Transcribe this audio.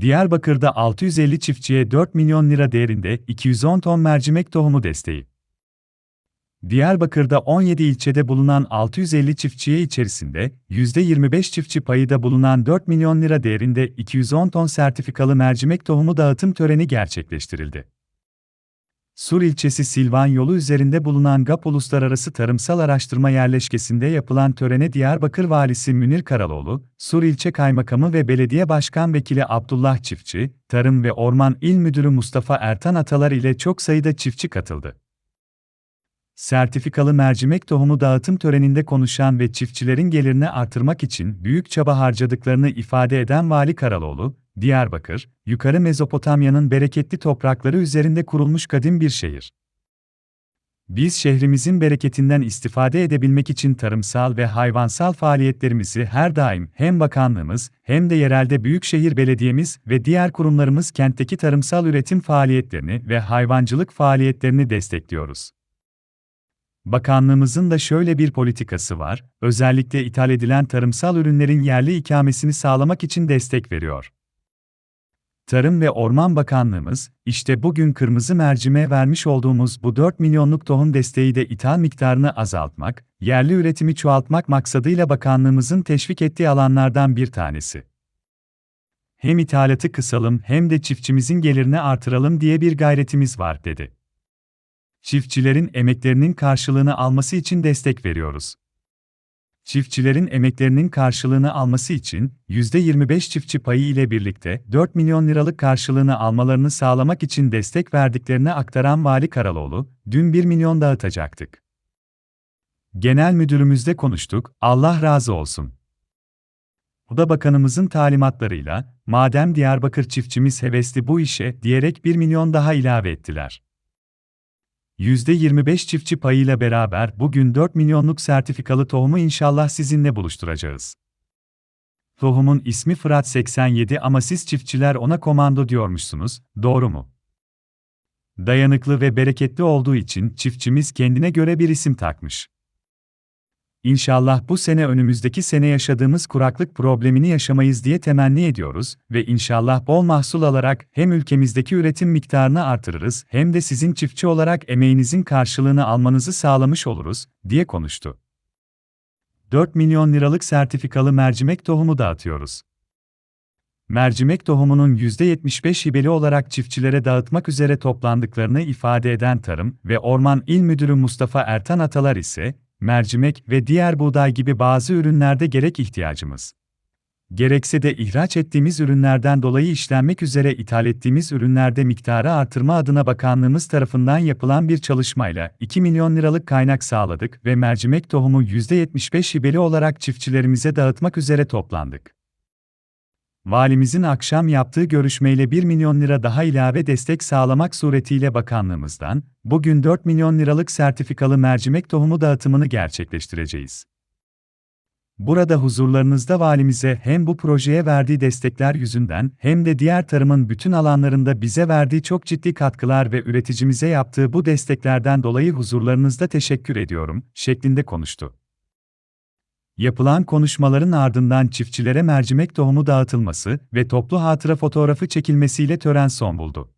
Diyarbakır'da 650 çiftçiye 4 milyon lira değerinde 210 ton mercimek tohumu desteği. Diyarbakır'da 17 ilçede bulunan 650 çiftçiye içerisinde %25 çiftçi payı da bulunan 4 milyon lira değerinde 210 ton sertifikalı mercimek tohumu dağıtım töreni gerçekleştirildi. Sur ilçesi Silvan yolu üzerinde bulunan GAP Uluslararası Tarımsal Araştırma Yerleşkesi'nde yapılan törene Diyarbakır Valisi Münir Karaloğlu, Sur İlçe Kaymakamı ve Belediye Başkan Vekili Abdullah Çiftçi, Tarım ve Orman İl Müdürü Mustafa Ertan Atalar ile çok sayıda çiftçi katıldı. Sertifikalı mercimek tohumu dağıtım töreninde konuşan ve çiftçilerin gelirini artırmak için büyük çaba harcadıklarını ifade eden Vali Karaloğlu, Diyarbakır, Yukarı Mezopotamya'nın bereketli toprakları üzerinde kurulmuş kadim bir şehir. Biz şehrimizin bereketinden istifade edebilmek için tarımsal ve hayvansal faaliyetlerimizi her daim hem bakanlığımız hem de yerelde büyükşehir belediyemiz ve diğer kurumlarımız kentteki tarımsal üretim faaliyetlerini ve hayvancılık faaliyetlerini destekliyoruz. Bakanlığımızın da şöyle bir politikası var, özellikle ithal edilen tarımsal ürünlerin yerli ikamesini sağlamak için destek veriyor. Tarım ve Orman Bakanlığımız, işte bugün kırmızı mercimeğe vermiş olduğumuz bu 4 milyonluk tohum desteği de ithal miktarını azaltmak, yerli üretimi çoğaltmak maksadıyla bakanlığımızın teşvik ettiği alanlardan bir tanesi. Hem ithalatı kısalım hem de çiftçimizin gelirini artıralım diye bir gayretimiz var, dedi. Çiftçilerin emeklerinin karşılığını alması için destek veriyoruz. Çiftçilerin emeklerinin karşılığını alması için %25 çiftçi payı ile birlikte 4 milyon liralık karşılığını almalarını sağlamak için destek verdiklerini aktaran Vali Karaloğlu, dün 1 milyon dağıtacaktık. Genel müdürümüzle konuştuk, Allah razı olsun. Bu da bakanımızın talimatlarıyla, madem Diyarbakır çiftçimiz hevesli bu işe diyerek 1 milyon daha ilave ettiler. %25 çiftçi payıyla beraber bugün 4 milyonluk sertifikalı tohumu inşallah sizinle buluşturacağız. Tohumun ismi Fırat 87 ama siz çiftçiler ona komando diyormuşsunuz, doğru mu? Dayanıklı ve bereketli olduğu için çiftçimiz kendine göre bir isim takmış. İnşallah bu sene önümüzdeki sene yaşadığımız kuraklık problemini yaşamayız diye temenni ediyoruz ve inşallah bol mahsul alarak hem ülkemizdeki üretim miktarını artırırız hem de sizin çiftçi olarak emeğinizin karşılığını almanızı sağlamış oluruz, diye konuştu. 4 milyon liralık sertifikalı mercimek tohumu dağıtıyoruz. Mercimek tohumunun %75 hibeli olarak çiftçilere dağıtmak üzere toplandıklarını ifade eden Tarım ve Orman İl Müdürü Mustafa Ertan Atalar ise, mercimek ve diğer buğday gibi bazı ürünlerde gerek ihtiyacımız. Gerekse de ihraç ettiğimiz ürünlerden dolayı işlenmek üzere ithal ettiğimiz ürünlerde miktarı artırma adına bakanlığımız tarafından yapılan bir çalışmayla 2 milyon liralık kaynak sağladık ve mercimek tohumu %75 hibeli olarak çiftçilerimize dağıtmak üzere toplandık. Valimizin akşam yaptığı görüşmeyle 1 milyon lira daha ilave destek sağlamak suretiyle bakanlığımızdan, bugün 4 milyon liralık sertifikalı mercimek tohumu dağıtımını gerçekleştireceğiz. Burada huzurlarınızda valimize hem bu projeye verdiği destekler yüzünden hem de diğer tarımın bütün alanlarında bize verdiği çok ciddi katkılar ve üreticimize yaptığı bu desteklerden dolayı huzurlarınızda teşekkür ediyorum, şeklinde konuştu. Yapılan konuşmaların ardından çiftçilere mercimek tohumu dağıtılması ve toplu hatıra fotoğrafı çekilmesiyle tören son buldu.